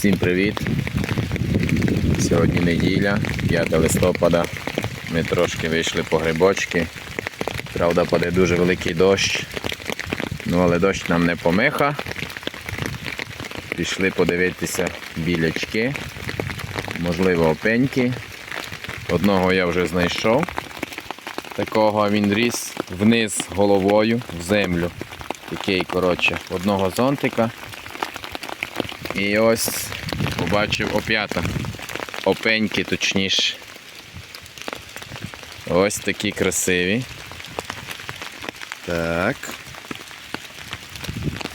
Всім привіт! Сьогодні неділя, 5 листопада. Ми трошки вийшли по грибочки. Правда, паде дуже великий дощ. Ну, але дощ нам не помиха. Пішли подивитися білячки, можливо, опеньки. Одного я вже знайшов. Такого він ріс вниз головою в землю. Такий, коротше, одного зонтика. І ось побачив оп'ята. Опеньки точніше. Ось такі красиві. Так.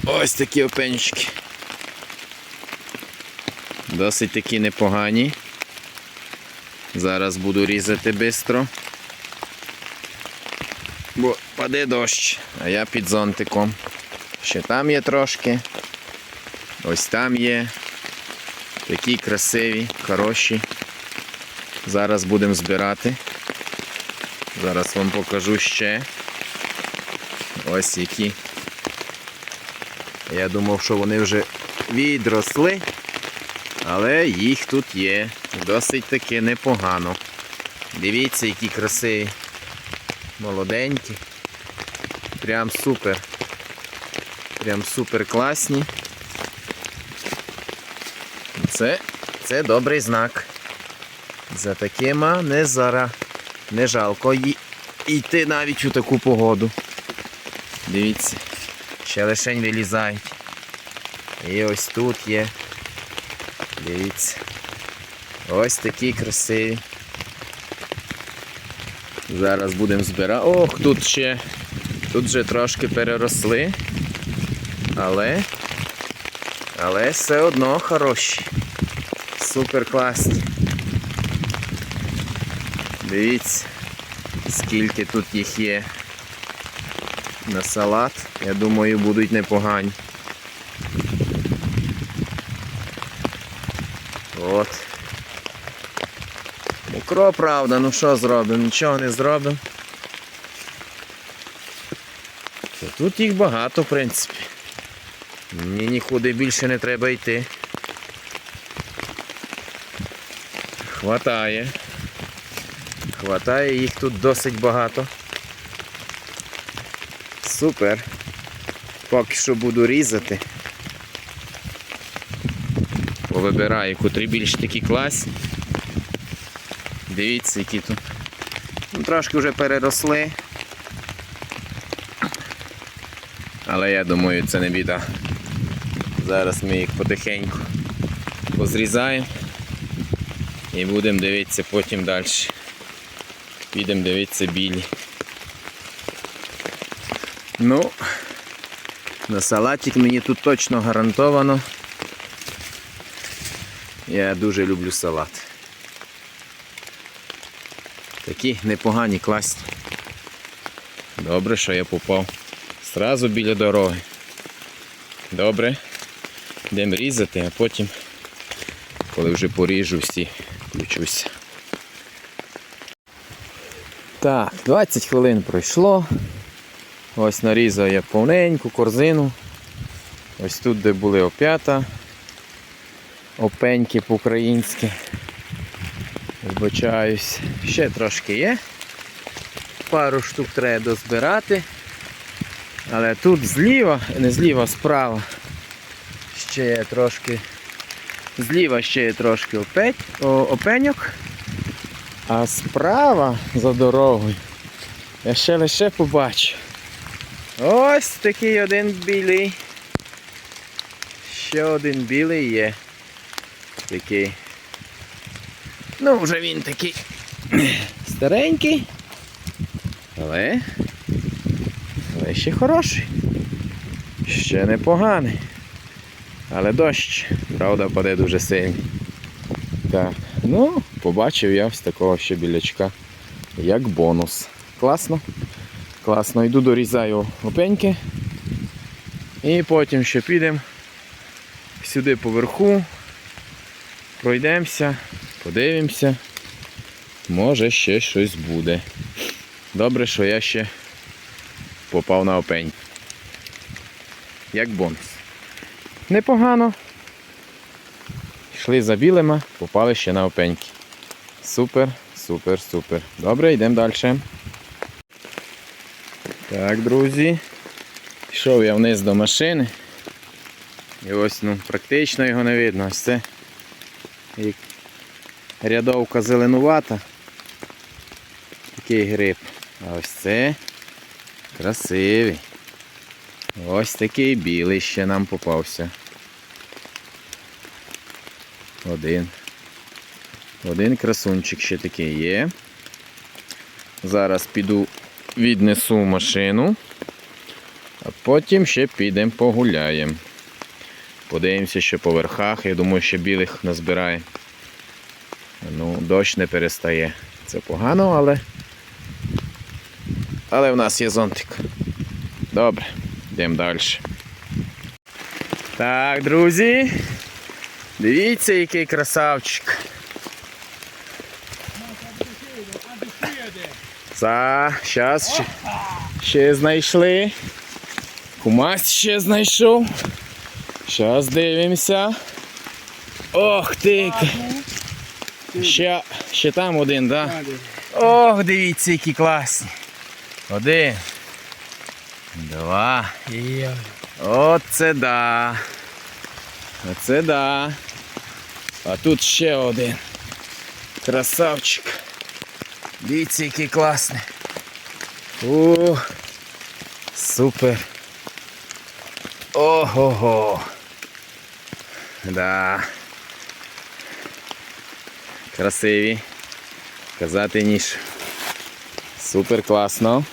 Ось такі опеньчики. Досить такі непогані. Зараз буду різати швидко. Бо паде дощ, а я під зонтиком. Ще там є трошки. Ось там є. Такі красиві, хороші. Зараз будемо збирати. Зараз вам покажу ще. Ось які. Я думав, що вони вже відросли, але їх тут є. Досить таки непогано. Дивіться, які красиві. Молоденькі. Прям супер. Прям супер класні. Це, це добрий знак. За такима не зара. Не жалко йти навіть у таку погоду. Дивіться, ще лишень вилізають. І ось тут є. Дивіться. Ось такі красиві. Зараз будемо збирати. Ох, тут ще. Тут вже трошки переросли. Але. Але все одно хороші. Супер класні. Дивіться, скільки тут їх є на салат. Я думаю, будуть непогані. От. Мокро, правда, ну що зробимо? Нічого не зробимо. Тут їх багато, в принципі. Мені нікуди більше не треба йти. Хватає. Хватає їх тут досить багато. Супер. Поки що буду різати. Повибираю, котрі більш такі класні. Дивіться, які тут. Ну, трошки вже переросли. Але я думаю, це не біда. Зараз ми їх потихеньку позрізаємо і будемо дивитися потім далі. Підемо дивитися білі. Ну, на салатик мені тут точно гарантовано. Я дуже люблю салат. Такі непогані, класні. Добре, що я попав. Зразу біля дороги. Добре. Йдемо різати, а потім, коли вже поріжу всі, включуся. Так, 20 хвилин пройшло. Ось нарізав я повненьку корзину. Ось тут, де були опята, опеньки по-українськи. Вибачаюсь. Ще трошки є. Пару штук треба дозбирати. Але тут зліва, не зліва, справа. Ще є трошки. Зліва ще є трошки опеньок. А справа за дорогою я ще лише побачу. Ось такий один білий. Ще один білий є. Такий. Ну, вже він такий старенький. Але. Але ще хороший. Ще непоганий. Але дощ, правда, паде дуже сильний. Так, ну, побачив я ось такого ще білячка, як бонус. Класно. Класно. Йду дорізаю опеньки. І потім ще підемо сюди поверху. Пройдемося, подивимося. Може ще щось буде. Добре, що я ще попав на опень. Як бонус. Непогано. Йшли за білими, попали ще на опеньки. Супер, супер, супер. Добре, йдемо далі. Так, друзі. Пішов я вниз до машини. І ось ну, практично його не видно. Ось це і рядовка зеленувата. Такий гриб. А ось це красивий. Ось такий білий ще нам попався. Один. Один красунчик ще такий є. Зараз піду віднесу машину, а потім ще підемо погуляємо. Подивимося, що по верхах. Я думаю, що білих назбирає. Ну, дощ не перестає. Це погано, але. Але в нас є зонтик. Добре, йдемо далі. Так, друзі. Дивіться, який красавчик. За, зараз ще, ще знайшли. Кумась ще знайшов. Зараз дивимося. Ох ти! Ще, ще там один, так? Да? Ох, дивіться, які класні. Один. Два. Оце да. Оце да. А тут ще один. Красавчик. Дивіться, який класний. О, супер. Ого-го. Да. Красиві. Казати ніж. Супер класно.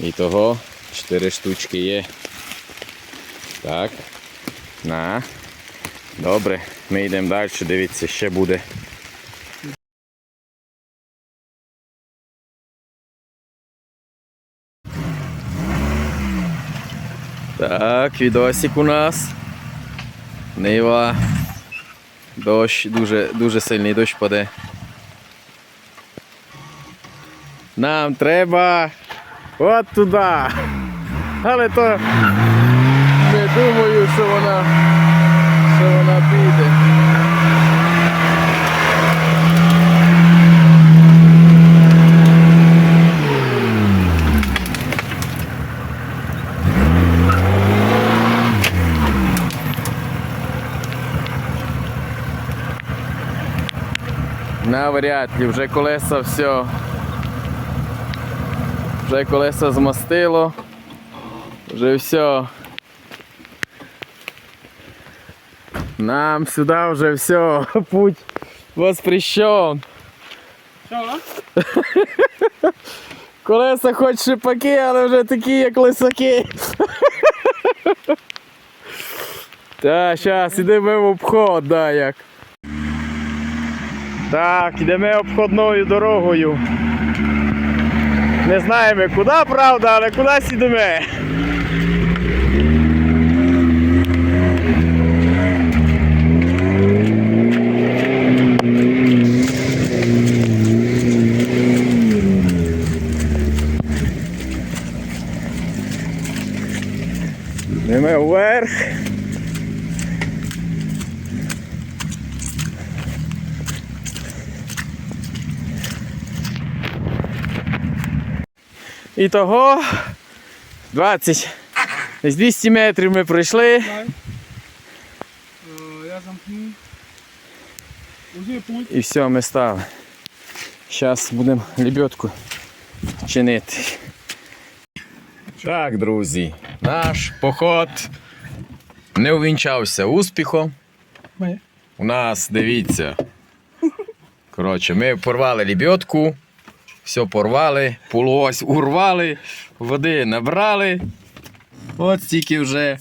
І того 4 штучки є. Так. На. Добре. Ми йдемо далі, дивіться, ще буде. Так, відосик у нас. Нива. Дощ, дуже, дуже сильний дощ паде. Нам треба от туди. Але то не думаю, що вона, що вона. Навряд ли, вже колеса все. Вже колеса змастило. Вже все. Нам сюди вже все, путь воспрещен. Що? Колеса хоч шипаки, але вже такі, як лисаки. Так, зараз ідемо в обход, да, як. Так, йдемо обходною дорогою. Не знаємо куди, правда, але кудись йдемо. Йдемо вверх. І того 20, десь 200 метрів ми пройшли. Е, Я замкну. І все, ми стали. Зараз будемо лебедку чинити. Так, друзі, наш поход не увінчався успіхом. Ми. У нас, дивіться. Коротше, ми порвали лебедку, все порвали, полось урвали, води набрали. От стільки вже.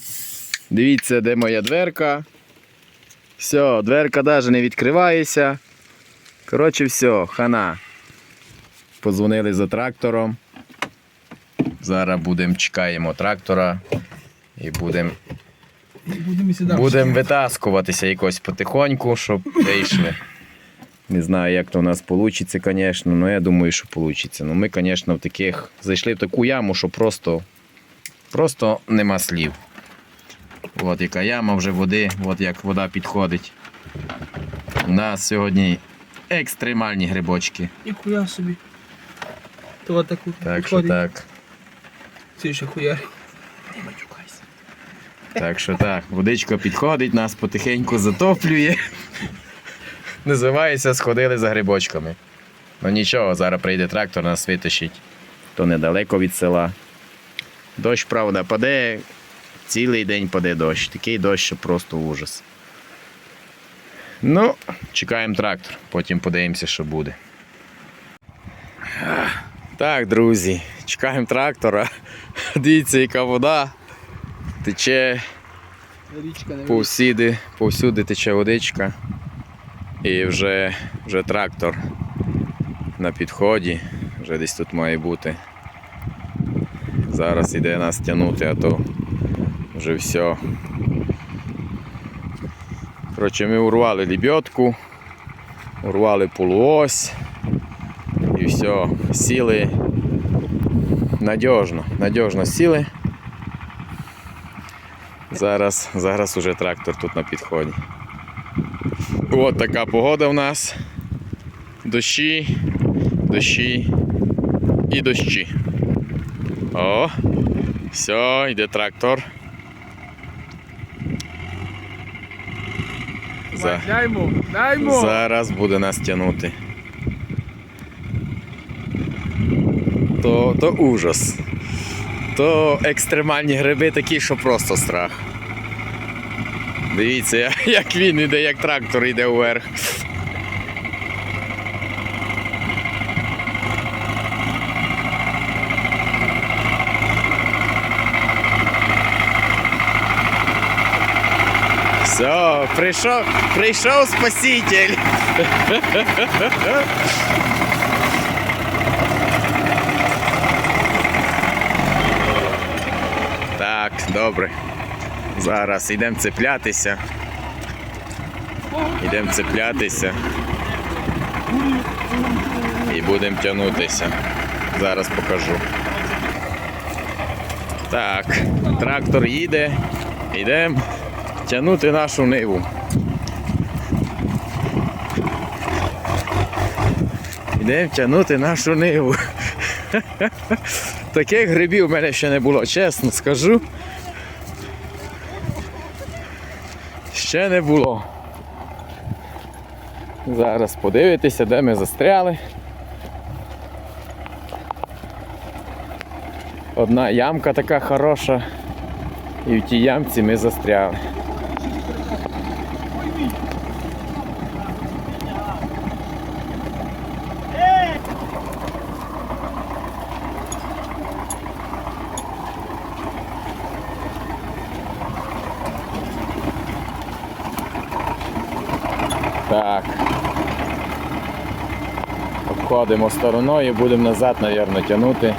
Дивіться, де моя дверка. Все, дверка навіть не відкривається. Коротше, все, хана. Подзвонили за трактором. Зараз будемо чекаємо трактора і будемо Будемо. Будемо витаскуватися якось потихоньку, щоб вийшли. Не знаю, як то у нас вийде, звісно, але я думаю, що вийде. Ну, ми, звісно, в таких зайшли в таку яму, що просто, просто нема слів. От яка яма вже води, от як вода підходить. У нас сьогодні екстремальні грибочки. Ніхуя собі. То Так що так. Це ще хуярі. Не матюкайся. Так що так, водичка підходить, нас потихеньку затоплює. Називається сходили за грибочками. Ну нічого, зараз прийде трактор, нас витащить. То недалеко від села. Дощ, правда, паде, цілий день паде дощ. Такий дощ, що просто ужас. Ну, чекаємо трактор, потім подивимося, що буде. Так, друзі, чекаємо трактора. Дивіться, яка вода. Тече повсюди, повсюди тече водичка. І вже, вже трактор на підході, вже десь тут має бути. Зараз іде нас тягнути, а то вже все. Коротше, ми урвали лебедку, урвали полуось і все, сіли надіжно, надіжно сіли. Зараз, зараз уже трактор тут на підході. От така погода в нас. Дощі, дощі і дощі. О, все, йде трактор. За, Даймо, даймо. зараз буде нас тягнути. То, то ужас. То екстремальні гриби такі, що просто страх. Дивіться, як він іде, як трактор йде вверх. Все, прийшов, прийшов спаситель. Так, добре. Зараз йдемо цеплятися. Йдемо цеплятися. І будемо тягнутися. Зараз покажу. Так, трактор їде. Йдемо тягнути нашу ниву. Йдемо тягнути нашу ниву. Таких грибів в мене ще не було, чесно скажу. Ще не було. Зараз подивитися, де ми застряли. Одна ямка така хороша. І в тій ямці ми застряли. Так. Обходимо стороною, будемо назад, мабуть, тягнути.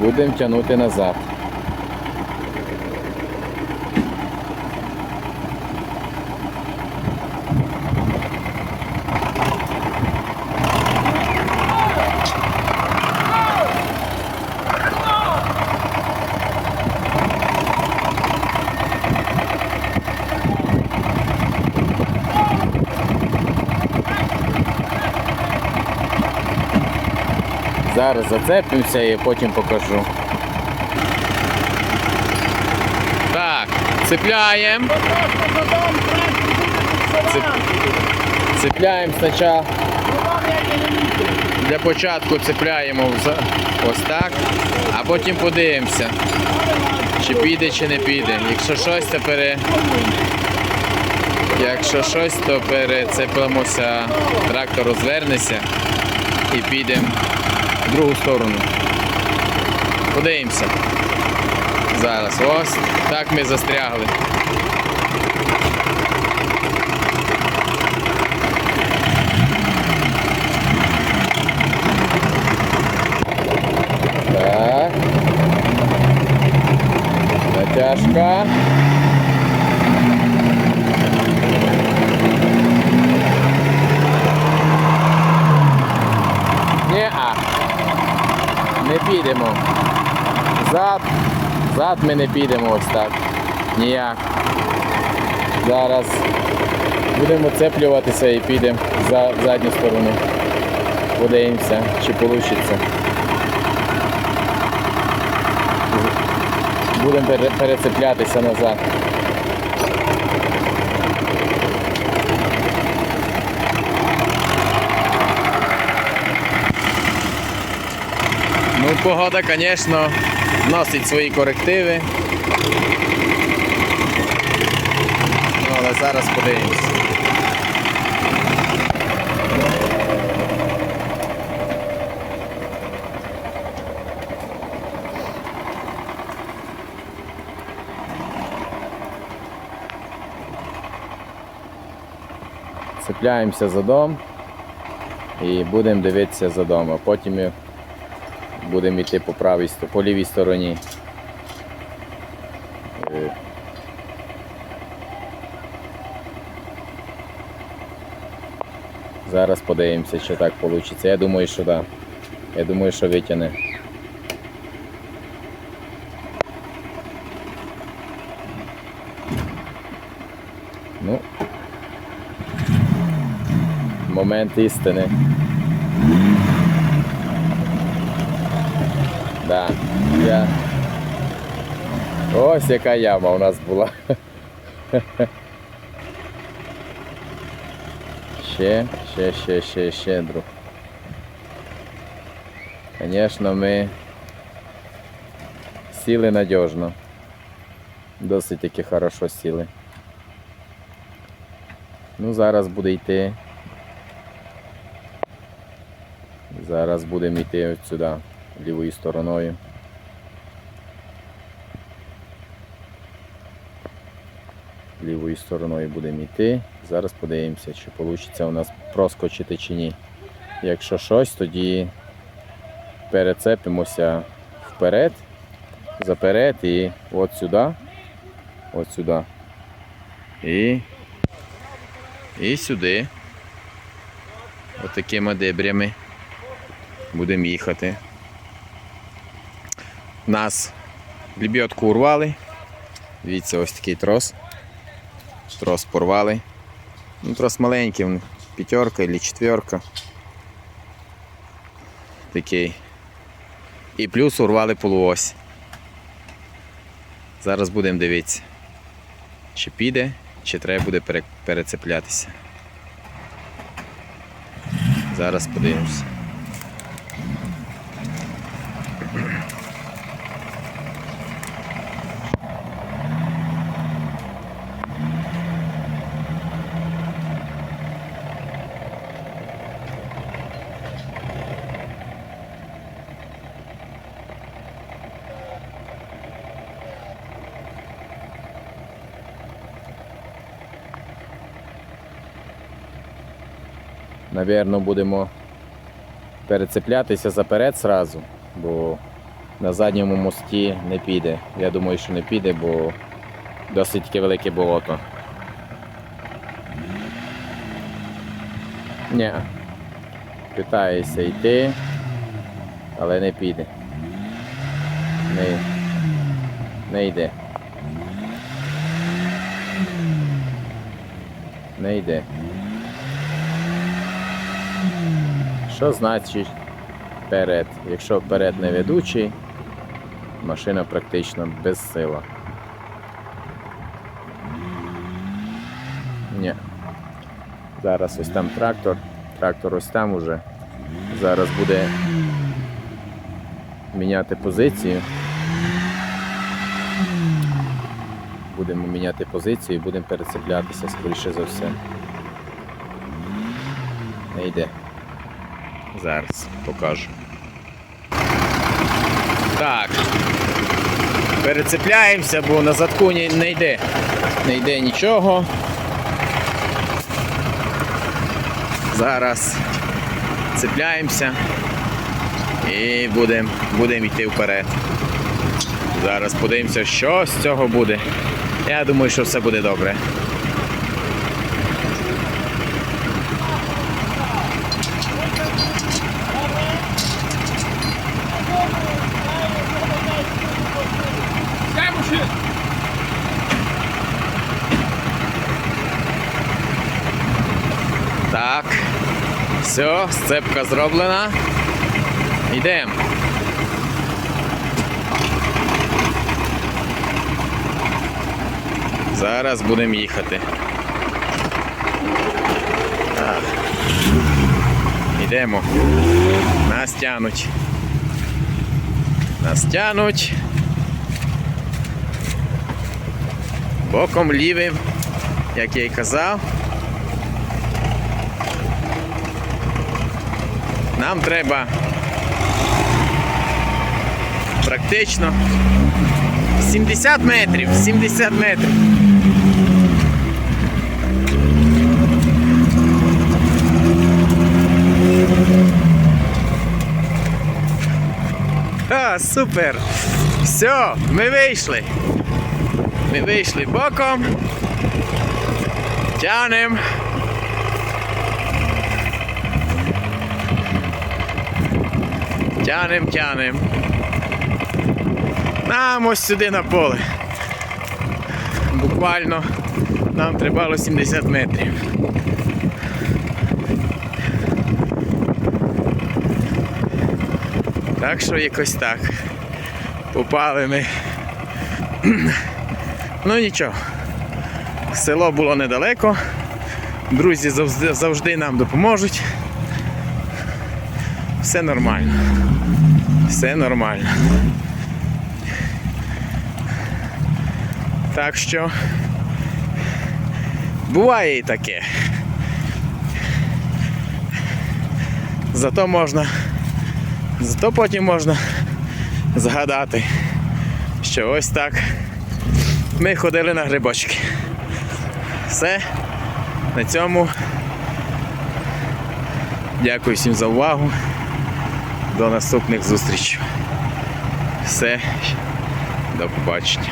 Будемо тягнути назад. Зараз зацепимося і потім покажу. Так, цепляємо. Цепляємо спочатку. Для початку цепляємо ось так, а потім подивимося, чи піде, чи не піде. Якщо щось, то пере... Якщо щось, то перецепимося, трактор розвернеться і підемо другу сторону. Подивимося. Зараз. Ось так ми застрягли. Так. Натяжка. Ні-а. Не підемо. Зад, зад ми не підемо ось так. Ніяк. Зараз будемо цеплюватися і підемо за задню сторону. Подивимося, чи вийде. Будемо перецеплятися назад. Ну, погода, звісно, вносить свої корективи. Ну, але зараз подивимось. Цепляємося за дом і будемо дивитися за дом, потім будемо йти по правій по лівій стороні. Зараз подивимося, чи так вийде. Я думаю, що так. Я думаю, що витягне. Ну. Момент істини. Да. Я... Ось яка яма у нас була. Ще, ще, ще, ще, ще, друг. Звісно, ми сіли надіжно. Досить таки хорошо сіли. Ну, зараз буде йти. Зараз будемо йти от сюди, лівою стороною. Лівою стороною будемо йти. Зараз подивимося, чи вийде у нас проскочити чи ні. Якщо щось, тоді перецепимося вперед, заперед і от сюди, от сюди. І, і сюди. От такими дебрями будемо їхати. Нас лебідку урвали. Дивіться, ось такий трос. Трос порвали. Ну, трос маленький, п'ятерка або четверка. Такий. І плюс урвали полуось. Зараз будемо дивитися, чи піде, чи треба буде пере- перецеплятися. Зараз подивимося. Навірно, будемо перецеплятися заперед сразу, бо на задньому мості не піде. Я думаю, що не піде, бо досить таке велике болото. Ні. Питаюся йти, але не піде. Не, не йде. Не йде. Що значить вперед? Якщо вперед не ведучий, машина практично без сила. Ні. Зараз ось там трактор, трактор ось там уже. Зараз буде міняти позицію. Будемо міняти позицію і будемо перецеплятися, скоріше за все. Не йде. Зараз покажу. Так. Перецепляємося, бо на задку не, йде. Не йде нічого. Зараз цепляємося і будемо будем йти вперед. Зараз подивимося, що з цього буде. Я думаю, що все буде добре. Все, сцепка зроблена. Йдемо. Зараз будемо їхати. Так. Йдемо. Нас тянуть. Нас тянуть. Боком лівим, як я й казав. Нам треба практично 70 метрів, 70 метрів. А, супер! Все, ми вийшли. Ми вийшли боком. Тянем. Тянем, тянем. Нам ось сюди на поле. Буквально нам требало 70 метрів. Так що якось так. Попали ми. Ну нічого. Село було недалеко. Друзі завжди, нам допоможуть. Все нормально. Все нормально. Так що буває і таке. Зато можна, зато потім можна згадати, що ось так ми ходили на грибочки. Все. На цьому. Дякую всім за увагу. До наступних зустрічей. Все. До побачення.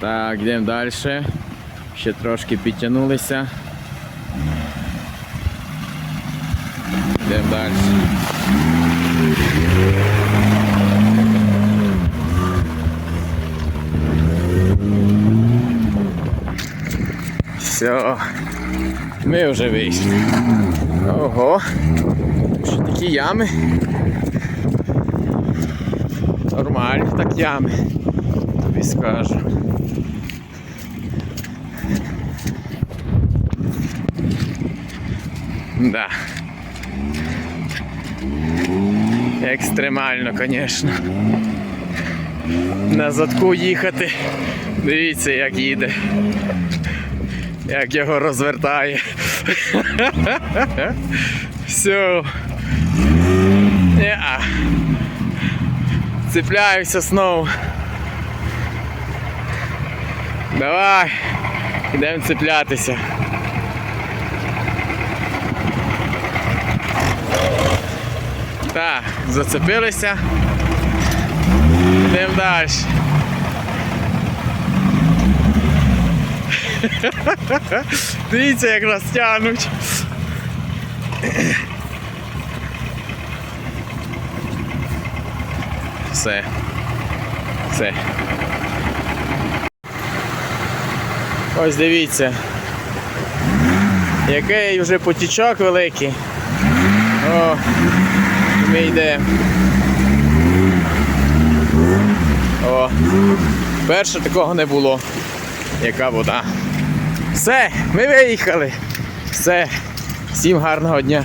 Так, йдемо далі. Ще трошки підтягнулися. Йдемо далі. Все, ми вже вийшли. Ого, що такі ями. Нормально так ями. Тобі скажу. Да. Екстремально, звісно. На задку їхати. Дивіться, як їде. Як його розвертає. Все. Неа. Цепляюся знову. Давай. Йдемо цеплятися. Так, зацепилися. Йдемо далі. Дивіться, як нас тянуть. Все. Все. Ось дивіться. Який вже потічок великий. О, ми йдемо. О, перше такого не було. Яка вода. Все, ми виїхали. Все. Всім гарного дня.